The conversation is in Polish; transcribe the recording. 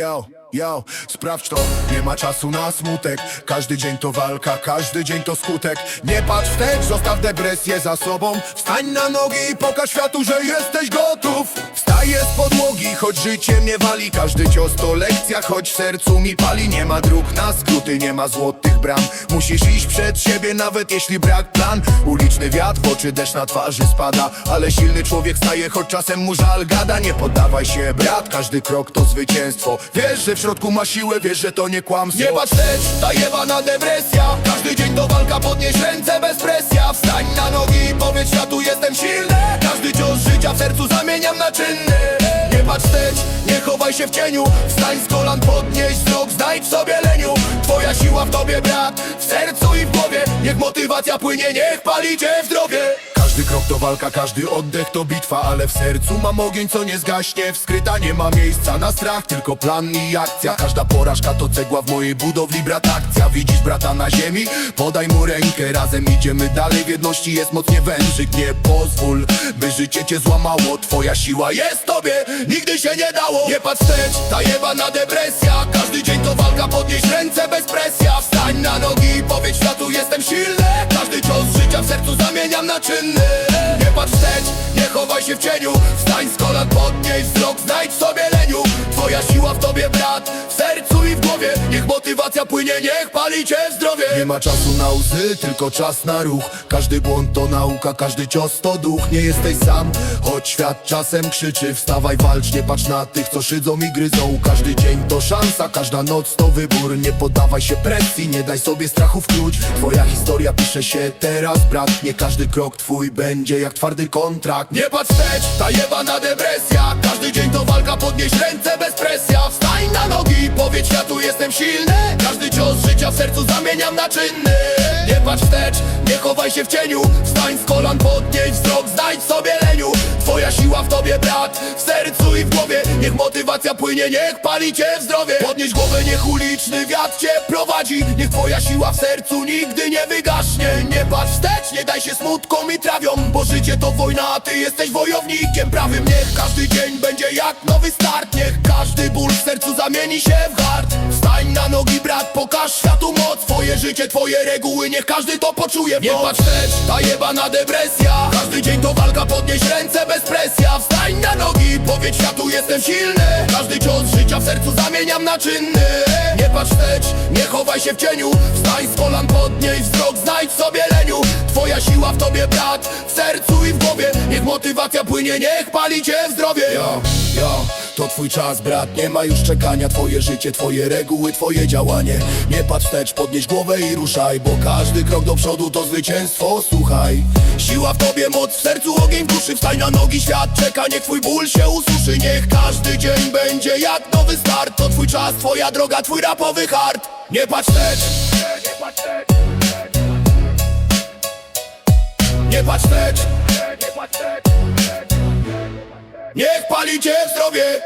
Yo, yo, sprawdź to, nie ma czasu na smutek. Każdy dzień to walka, każdy dzień to skutek. Nie patrz wstecz, zostaw depresję za sobą. Wstań na nogi i pokaż światu, że jesteś gotów. Wstaję z podłogi, choć życie mnie wali. Każdy cios to lekcja, choć sercu mi pali. Nie ma dróg na skróty, nie ma złotych bram. Musisz iść przed siebie, nawet jeśli brak plan. Uliczny wiatr, oczy deszcz na twarzy spada. Ale silny człowiek staje, choć czasem mu żal gada. Nie poddawaj się, brat, każdy krok to zwycięstwo Wiesz, że w środku ma siłę, wiesz, że to nie kłamstwo. Nie patrz wstecz, ta jebana depresja Każdy dzień to walka, podnieś ręce bez presja. Wstań na nogi i powiedz światu, jestem silny. Każdy cios życia w sercu zamieniam na czynny. Nie patrz wstecz, nie chowaj się w cieniu. Wstań z kolan, podnieś wzrok, znajdź sobie leniu. Twoja siła w tobie, brat, w sercu i w głowie. Niech motywacja płynie, niech pali cię w zdrowie każdy krok to walka, każdy oddech to bitwa Ale w sercu mam ogień, co nie zgaśnie. Wskryta nie ma miejsca na strach Tylko plan i akcja. Każda porażka to cegła w mojej budowli Brat akcja, widzisz brata na ziemi? Podaj mu rękę, razem idziemy dalej. W jedności jest moc nie wężyk Nie pozwól, by życie cię złamało. Twoja siła jest tobie, nigdy się nie dało. Nie patrz wstecz, ta jebana depresja. Każdy dzień to walka, podnieś ręce bez presja. Wstań na nogi i powiedz światu jestem silny na czynny Nie patrz wstecz, nie chowaj się w cieniu Wstań z kolan, podnieś wzrok, znajdź sobie leniu. Twoja siła w tobie brat, w sercu i w głowie. Niech motywacja płynie, niech pali cię zdrowie. Nie ma czasu na łzy, tylko czas na ruch. Każdy błąd to nauka, każdy cios to duch. Nie jesteś sam, choć świat czasem krzyczy. Wstawaj, walcz, nie patrz na tych, co szydzą i gryzą. Każdy dzień to szansa, każda noc to wybór. Nie poddawaj się presji, nie daj sobie strachu wkluć Twoja historia pisze się teraz, brat. Nie każdy krok twój będzie jak twardy kontrakt. Nie patrz wstecz, ta jebana depresja. Każdy dzień to walka, podnieś ręce bez presja. Wstań na nogi powiedz światu jestem silny. Każdy cios życia w sercu zamieniam na czynny patrz wstecz, nie chowaj się w cieniu. Wstań z kolan, podnieś wzrok, znajdź sobie leniu. Twoja siła w tobie brat, w sercu i w głowie. Niech motywacja płynie, niech pali cię w zdrowie. Podnieś głowę, niech uliczny wiatr cię prowadzi. Niech twoja siła w sercu nigdy nie wygaśnie. Nie patrz wstecz, nie daj się smutkom i trawiom Bo życie to wojna, a ty jesteś wojownikiem prawym. Niech każdy dzień będzie jak nowy start. Niech każdy ból w sercu zamieni się w hart Wstań na nogi brat, pokaż życie, twoje reguły, niech każdy to poczuje. Nie patrz wstecz, ta jebana depresja. Każdy dzień to walka, podnieś ręce bez presja. Wstań na nogi powiedz światu jestem silny. Każdy cios życia w sercu zamieniam na czynny. Nie patrz wstecz, nie chowaj się w cieniu. Wstań z kolan, podnieś wzrok, znajdź sobie leniu. Twoja siła w tobie brat, w głowie. Niech motywacja płynie, niech pali cię w zdrowie. Yo, yo, to twój czas brat, nie ma już czekania. Twoje życie, twoje reguły, twoje działanie. Nie patrz wstecz, podnieś głowę i ruszaj Bo każdy krok do przodu to zwycięstwo, słuchaj Siła w tobie, moc w sercu, ogień duszy. Wstań na nogi, świat czeka, niech twój ból się ususzy. Niech każdy dzień będzie jak nowy start. To twój czas, twoja droga, twój rapowy hard Nie patrz wstecz. Nie patrz wstecz. Nie patrz wstecz Niech pali cię w zdrowie